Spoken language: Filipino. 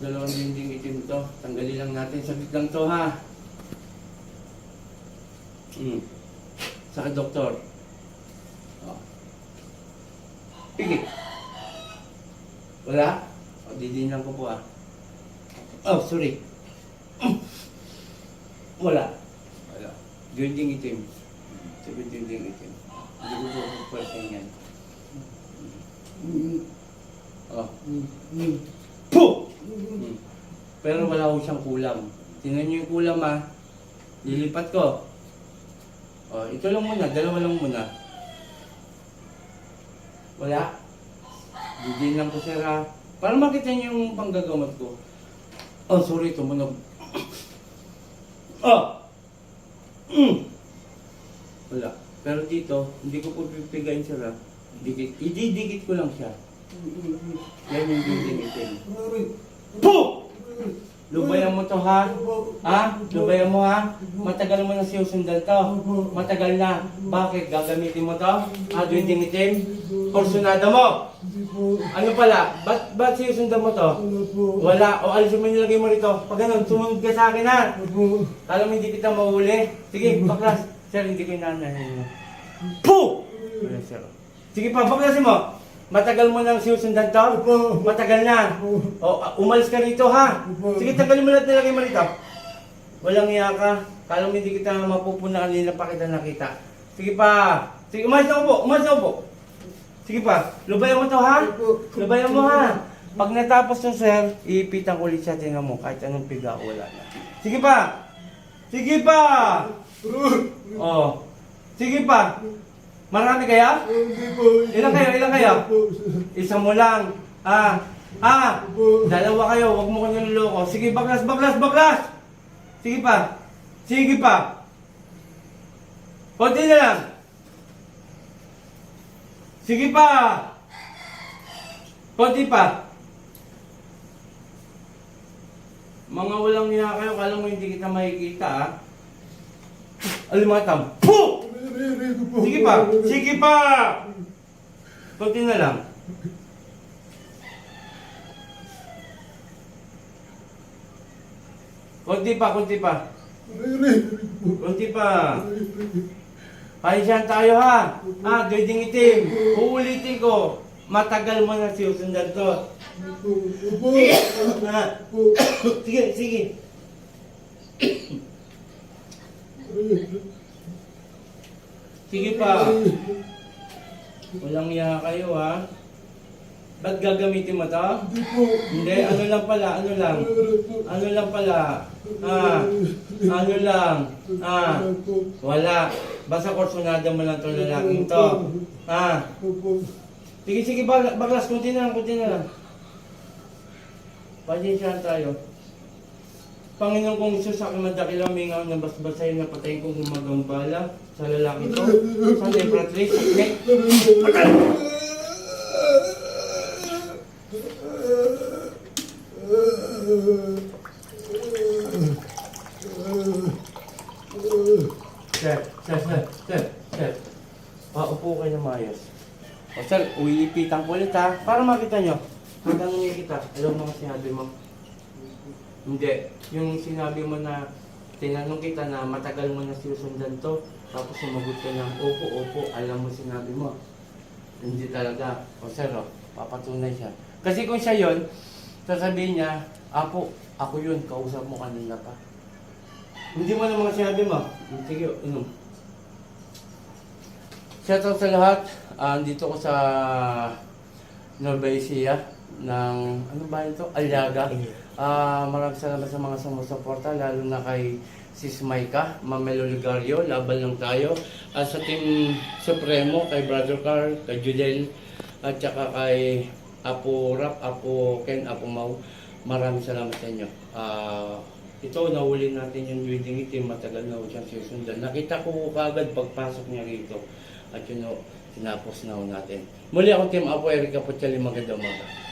dalawang dinding itim to. Tanggalin lang natin. Saglit lang to ha. Hmm. Sa doktor. Oh. Pigit. Wala? O, didin lang ko po ah. Oh, sorry. Wala. Wala. Dinding itim. Sabi dinding itim. Hindi ko po pagpasin yan. Oh. Puh! Pero wala ko siyang kulam. Tingnan niyo yung kulam ah. Lilipat ko. Oh, ito lang muna, dalawa lang muna. Wala. Bigyan lang ko sir ha. Para makita niyo yung panggagamot ko. Oh, sorry, tumunog. Oh! Mm. Wala. Pero dito, hindi ko po pipigayin sir ha. Dikit. Ididikit ko lang siya. Yan yung! Lubayan mo to ha? Ha? Lubayan mo ha? Matagal mo na sinusundan to. Matagal na. Bakit? Gagamitin mo to? Ha? Dinding itim? Porsyonado mo? Ano pala? Ba't, ba't sinusundan mo to? Wala. O alisin mo nilagay mo rito. Pag ganun, sumunod ka sa akin ha? Kala mo hindi kita mahuli? Sige, baklas. Sir, hindi ko inanahin mo. Sir. Sige pa, baklasin mo. Matagal mo nang sinusundan to? Matagal na. O, ah, umalis ka rito ha. Sige, tanggalin mo lahat nilagay mo rito. Walang iya ka. Kala mo hindi kita mapupuna kanina pa kita nakita. Sige pa. Sige, umalis na upo. Umalis na upo. Sige pa. Lubayan mo to ha. Lubayan mo ha. Pag natapos to sir, iipitan ko ulit siya. Tingnan mo, kahit anong piga, wala na. Sige pa. Sige pa. Oh. Sige pa. Marami kaya? Ilan kayo? Ilan kayo? Isa mo lang. Ah, ah, dalawa kayo, wag mo ko niloloko. Sige, baklas, baklas, baklas! Sige pa. Sige pa. Konti na lang. Sige pa. Konti pa. Mga walang niya kayo, kala mo hindi kita makikita, ah. Alimatam. Puh! Sige pa. Sige pa. Konti na lang. Konti pa, konti pa. Konti pa. Pahisyan tayo ha. Ha, dwedeng itim. Uulitin ko. Matagal mo na sinusundan to. Sige, sige. Sige pa. Walang iya kayo ha. Ba't gagamitin mo to? Hindi, ano lang pala, ano lang. Ano lang pala. Ah, ano lang. Ah, wala. Basta korsonada mo lang itong lalaking to. Ah, sige, sige, bag baglas, kunti na lang, kunti na lang. Pasensyahan tayo. Panginoon kong Isus, sa aking madakilang mingaw na basbasayin na patayin kong gumagambala sa lalaki to. Sa Nebratrice, neck. Sir, sir, sir, sir, sir. Paupo kayo na maayos. O sir, uiipitan ko ulit ha, para makita nyo. Tatanungin kita, alam mo ang sinabi mo. Hindi, yung sinabi mo na tinanong kita na matagal mo na sinusundan to, tapos sumagot ka ng opo, opo, alam mo sinabi mo. Hindi talaga. O sir, o, papatunay siya. Kasi kung siya yon, sasabihin niya, Apo, ako yun, kausap mo kanina pa. Hindi mo na mga sinabi mo. Sige, inom. Shoutout sa lahat. Ah, dito ko sa Nueva Ecija ng, ano ba ito? Aliaga. Ah, maraming salamat sa mga sumusuporta, lalo na kay Sis Maika, Mamelo Ligario, laban lang tayo. At sa Team Supremo, kay Brother Carl, kay Judel, at saka kay Apo Rap, Apo Ken, Apo Mau. Maraming salamat sa inyo. Ah, ito, nahuli natin yung wedding itim, matagal na siyang susundan. Nakita ko kagad pagpasok niya rito. At yun o, tinapos na natin. Muli ako, Team Apo Erika Puchali, magandang umaga.